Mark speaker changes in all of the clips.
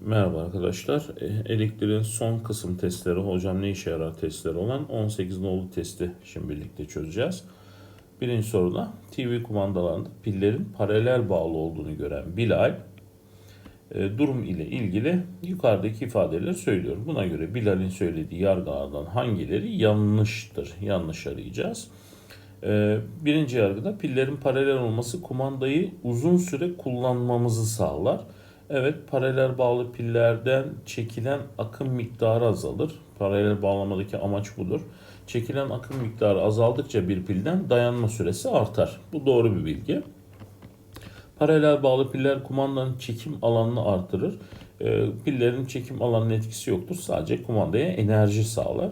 Speaker 1: Merhaba arkadaşlar. E, Elektriğin son kısım testleri, hocam ne işe yarar testleri olan 18 nolu testi şimdi birlikte çözeceğiz. Birinci soruda TV kumandalarında pillerin paralel bağlı olduğunu gören Bilal e, durum ile ilgili yukarıdaki ifadeleri söylüyor. Buna göre Bilal'in söylediği yargılardan hangileri yanlıştır? Yanlış arayacağız. E, Birinci yargıda pillerin paralel olması kumandayı uzun süre kullanmamızı sağlar. Evet paralel bağlı pillerden çekilen akım miktarı azalır. Paralel bağlamadaki amaç budur. Çekilen akım miktarı azaldıkça bir pilden dayanma süresi artar. Bu doğru bir bilgi. Paralel bağlı piller kumandanın çekim alanını artırır. Ee, pillerin çekim alanının etkisi yoktur. Sadece kumandaya enerji sağlar.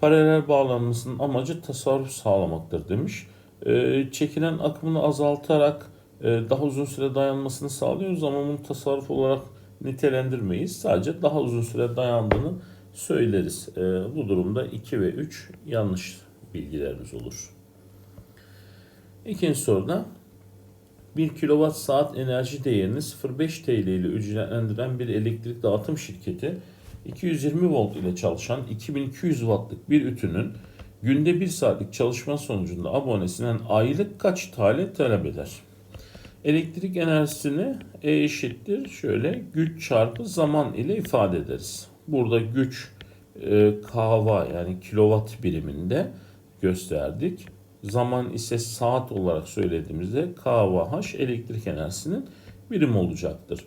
Speaker 1: Paralel bağlanmasının amacı tasarruf sağlamaktır demiş. Ee, çekilen akımını azaltarak e, daha uzun süre dayanmasını sağlıyoruz ama bunu tasarruf olarak nitelendirmeyiz. Sadece daha uzun süre dayandığını söyleriz. E, Bu durumda 2 ve 3 yanlış bilgilerimiz olur. İkinci soruda 1 kilowatt saat enerji değerini 0.5 TL ile ücretlendiren bir elektrik dağıtım şirketi 220 volt ile çalışan 2200 wattlık bir ütünün günde 1 saatlik çalışma sonucunda abonesinden aylık kaç TL talep eder? Elektrik enerjisini E eşittir şöyle güç çarpı zaman ile ifade ederiz. Burada güç e, kW yani kilowatt biriminde gösterdik. Zaman ise saat olarak söylediğimizde kWh elektrik enerjisinin birim olacaktır.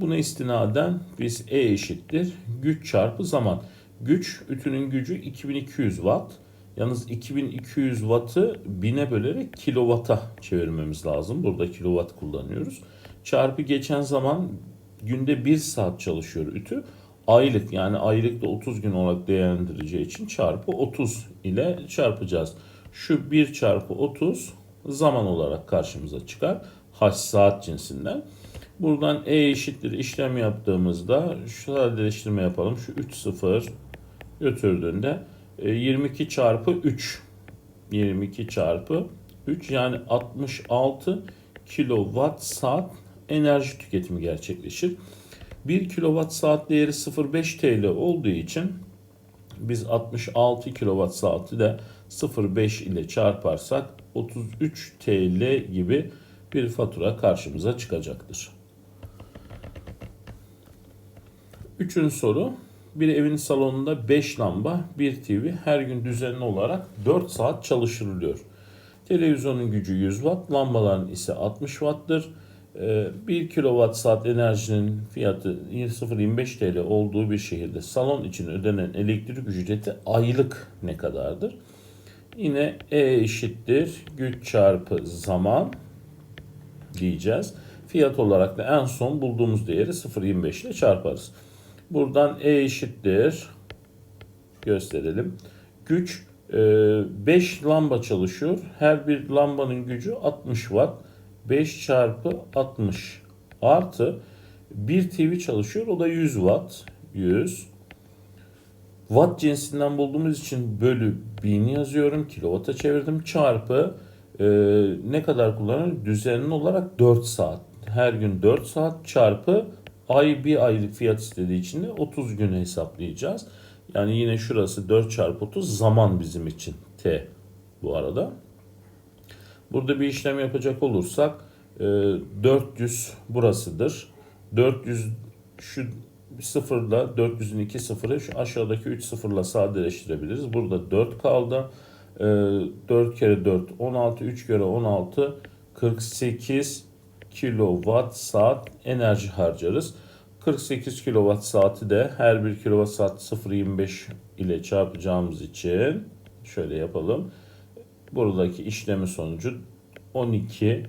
Speaker 1: Buna istinaden biz E eşittir güç çarpı zaman. Güç ütünün gücü 2200 watt. Yalnız 2200 wattı 1000'e bölerek kilowata çevirmemiz lazım. Burada kilowatt kullanıyoruz. Çarpı geçen zaman günde 1 saat çalışıyor ütü. Aylık yani aylıkta 30 gün olarak değerlendireceği için çarpı 30 ile çarpacağız. Şu 1 çarpı 30 zaman olarak karşımıza çıkar. H saat cinsinden. Buradan E eşittir işlem yaptığımızda şu sadeleştirme yapalım. Şu 3 sıfır götürdüğünde 22 çarpı 3 22 çarpı 3 yani 66 kilowatt saat enerji tüketimi gerçekleşir. 1 kilowatt saat değeri 0.5 TL olduğu için biz 66 kilowatt saati de 0.5 ile çarparsak 33 TL gibi bir fatura karşımıza çıkacaktır. Üçüncü soru. Bir evin salonunda 5 lamba, 1 TV her gün düzenli olarak 4 saat çalıştırılıyor. Televizyonun gücü 100 watt, lambaların ise 60 watt'tır. 1 kilowatt saat enerjinin fiyatı 0.25 TL olduğu bir şehirde salon için ödenen elektrik ücreti aylık ne kadardır? Yine E eşittir güç çarpı zaman diyeceğiz. Fiyat olarak da en son bulduğumuz değeri 0.25 ile çarparız. Buradan E eşittir. Gösterelim. Güç 5 lamba çalışıyor. Her bir lambanın gücü 60 watt. 5 çarpı 60 artı 1 TV çalışıyor. O da 100 watt. 100 Watt cinsinden bulduğumuz için bölü 1000 yazıyorum. Kilowata çevirdim. Çarpı e, ne kadar kullanıyorum? Düzenli olarak 4 saat. Her gün 4 saat çarpı ay bir aylık fiyat istediği için de 30 gün hesaplayacağız. Yani yine şurası 4 çarpı 30 zaman bizim için T bu arada. Burada bir işlem yapacak olursak 400 burasıdır. 400 şu sıfırla 400'ün 2 sıfırı şu aşağıdaki 3 sıfırla sadeleştirebiliriz. Burada 4 kaldı. 4 kere 4 16 3 kere 16 48 kilowatt saat enerji harcarız. 48 kilowatt saati de her bir kilowatt saat 0.25 ile çarpacağımız için şöyle yapalım. Buradaki işlemi sonucu 12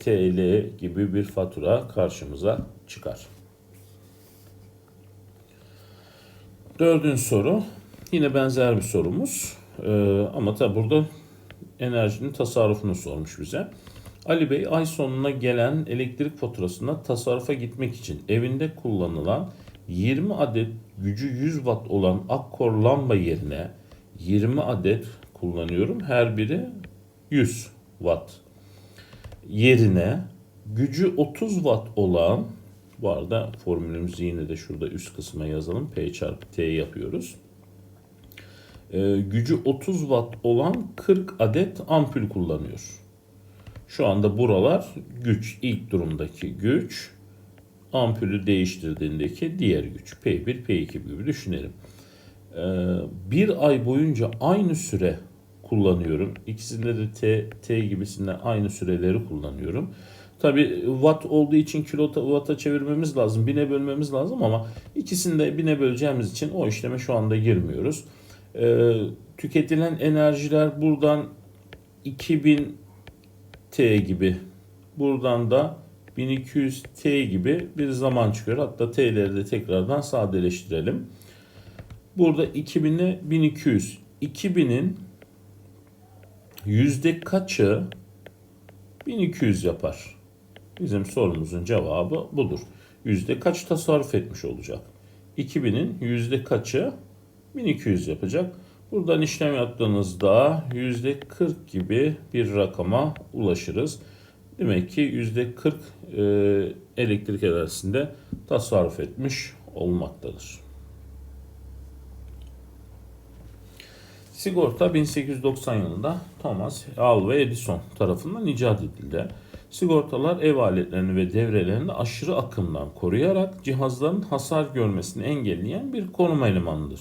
Speaker 1: TL gibi bir fatura karşımıza çıkar. Dördüncü soru. Yine benzer bir sorumuz. Ee, ama tabi burada enerjinin tasarrufunu sormuş bize. Ali Bey ay sonuna gelen elektrik faturasında tasarrufa gitmek için evinde kullanılan 20 adet gücü 100 watt olan akkor lamba yerine 20 adet kullanıyorum. Her biri 100 watt yerine gücü 30 watt olan Bu arada formülümüzü yine de şurada üst kısma yazalım. P çarpı T yapıyoruz. Ee, gücü 30 watt olan 40 adet ampul kullanıyor. Şu anda buralar güç, ilk durumdaki güç, ampulü değiştirdiğindeki diğer güç. P1, P2 gibi düşünelim. Ee, bir ay boyunca aynı süre kullanıyorum. İkisinde de T, T gibisinde aynı süreleri kullanıyorum. Tabi watt olduğu için kilo watt'a çevirmemiz lazım. Bine bölmemiz lazım ama ikisini de bine böleceğimiz için o işleme şu anda girmiyoruz. Ee, tüketilen enerjiler buradan 2000 T gibi buradan da 1200 T gibi bir zaman çıkıyor. Hatta T'leri de tekrardan sadeleştirelim. Burada 2000'e 1200. 2000'in yüzde kaçı 1200 yapar? Bizim sorumuzun cevabı budur. Yüzde kaç tasarruf etmiş olacak? 2000'in yüzde kaçı 1200 yapacak? Buradan işlem yaptığınızda yüzde 40 gibi bir rakama ulaşırız. Demek ki yüzde 40 e, elektrik enerjisinde tasarruf etmiş olmaktadır. Sigorta 1890 yılında Thomas Alva Edison tarafından icat edildi. Sigortalar ev aletlerini ve devrelerini aşırı akımdan koruyarak cihazların hasar görmesini engelleyen bir koruma elemanıdır.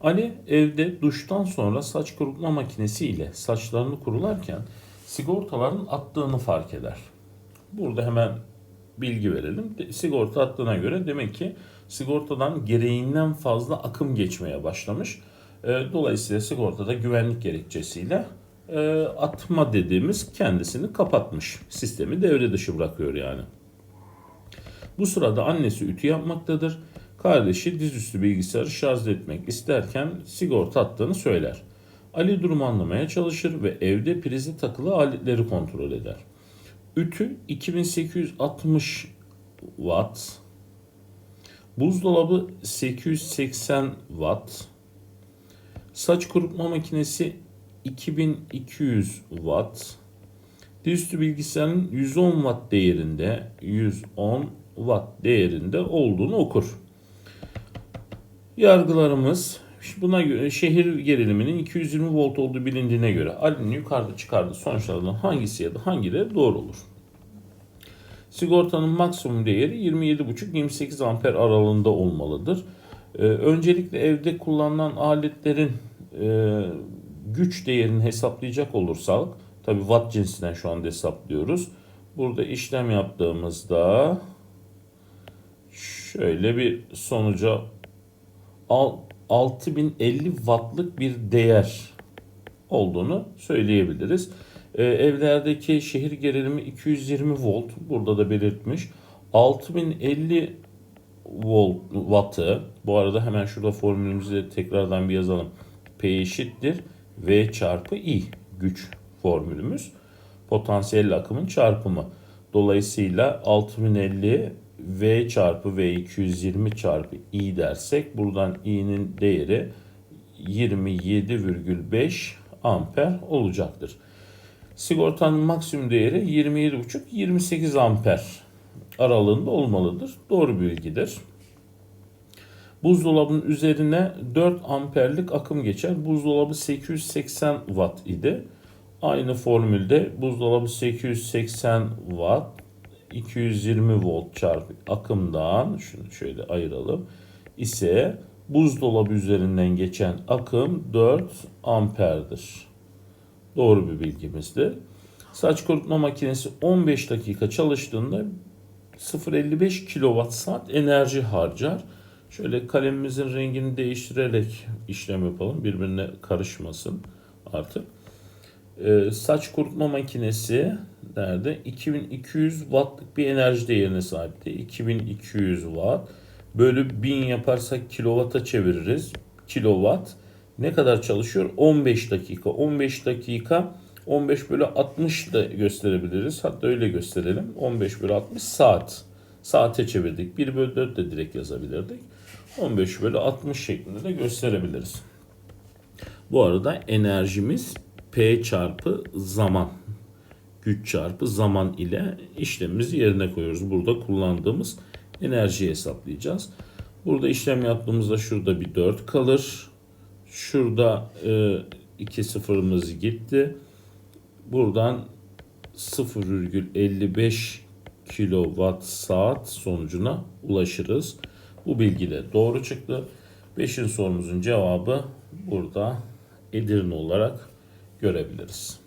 Speaker 1: Ali evde duştan sonra saç kurutma makinesi ile saçlarını kurularken sigortaların attığını fark eder. Burada hemen bilgi verelim. Sigorta attığına göre demek ki sigortadan gereğinden fazla akım geçmeye başlamış. E, dolayısıyla sigortada güvenlik gerekçesiyle e, atma dediğimiz kendisini kapatmış. Sistemi devre dışı bırakıyor yani. Bu sırada annesi ütü yapmaktadır. Kardeşi dizüstü bilgisayarı şarj etmek isterken sigorta attığını söyler. Ali durumu anlamaya çalışır ve evde prize takılı aletleri kontrol eder. Ütü 2860 watt, buzdolabı 880 watt, saç kurutma makinesi 2200 watt, dizüstü bilgisayarın 110 watt değerinde 110 watt değerinde olduğunu okur. Yargılarımız buna göre şehir geriliminin 220 volt olduğu bilindiğine göre Ali'nin yukarıda çıkardığı sonuçlardan hangisi ya da hangileri doğru olur? Sigortanın maksimum değeri 27,5-28 amper aralığında olmalıdır. Ee, öncelikle evde kullanılan aletlerin e, güç değerini hesaplayacak olursak, tabi watt cinsinden şu anda hesaplıyoruz. Burada işlem yaptığımızda şöyle bir sonuca 6050 wattlık bir değer olduğunu söyleyebiliriz. Ee, evlerdeki şehir gerilimi 220 volt burada da belirtmiş. 6050 volt wattı bu arada hemen şurada formülümüzü de tekrardan bir yazalım. P eşittir V çarpı I güç formülümüz. Potansiyel akımın çarpımı. Dolayısıyla 6050 V çarpı V 220 çarpı I dersek buradan I'nin değeri 27,5 amper olacaktır. Sigortanın maksimum değeri 27,5-28 amper aralığında olmalıdır. Doğru bilgidir. Buzdolabının üzerine 4 amperlik akım geçer. Buzdolabı 880 watt idi. Aynı formülde buzdolabı 880 watt 220 volt çarpı akımdan şunu şöyle ayıralım ise buzdolabı üzerinden geçen akım 4 amperdir. Doğru bir bilgimizdir. Saç kurutma makinesi 15 dakika çalıştığında 0.55 kilowatt saat enerji harcar. Şöyle kalemimizin rengini değiştirerek işlem yapalım. Birbirine karışmasın artık. Ee, saç kurutma makinesi nerede? 2200 wattlık bir enerji değerine sahipti. 2200 watt bölü 1000 yaparsak kilowata çeviririz. Kilowatt ne kadar çalışıyor? 15 dakika. 15 dakika 15 bölü 60 da gösterebiliriz. Hatta öyle gösterelim. 15 bölü 60 saat. Saate çevirdik. 1 bölü 4 de direkt yazabilirdik. 15 bölü 60 şeklinde de gösterebiliriz. Bu arada enerjimiz P çarpı zaman güç çarpı zaman ile işlemimizi yerine koyuyoruz. Burada kullandığımız enerjiyi hesaplayacağız. Burada işlem yaptığımızda şurada bir 4 kalır. Şurada e, 2 sıfırımız gitti. Buradan 0,55 kilowatt saat sonucuna ulaşırız. Bu bilgi de doğru çıktı. 5. sorumuzun cevabı burada Edirne olarak görebiliriz.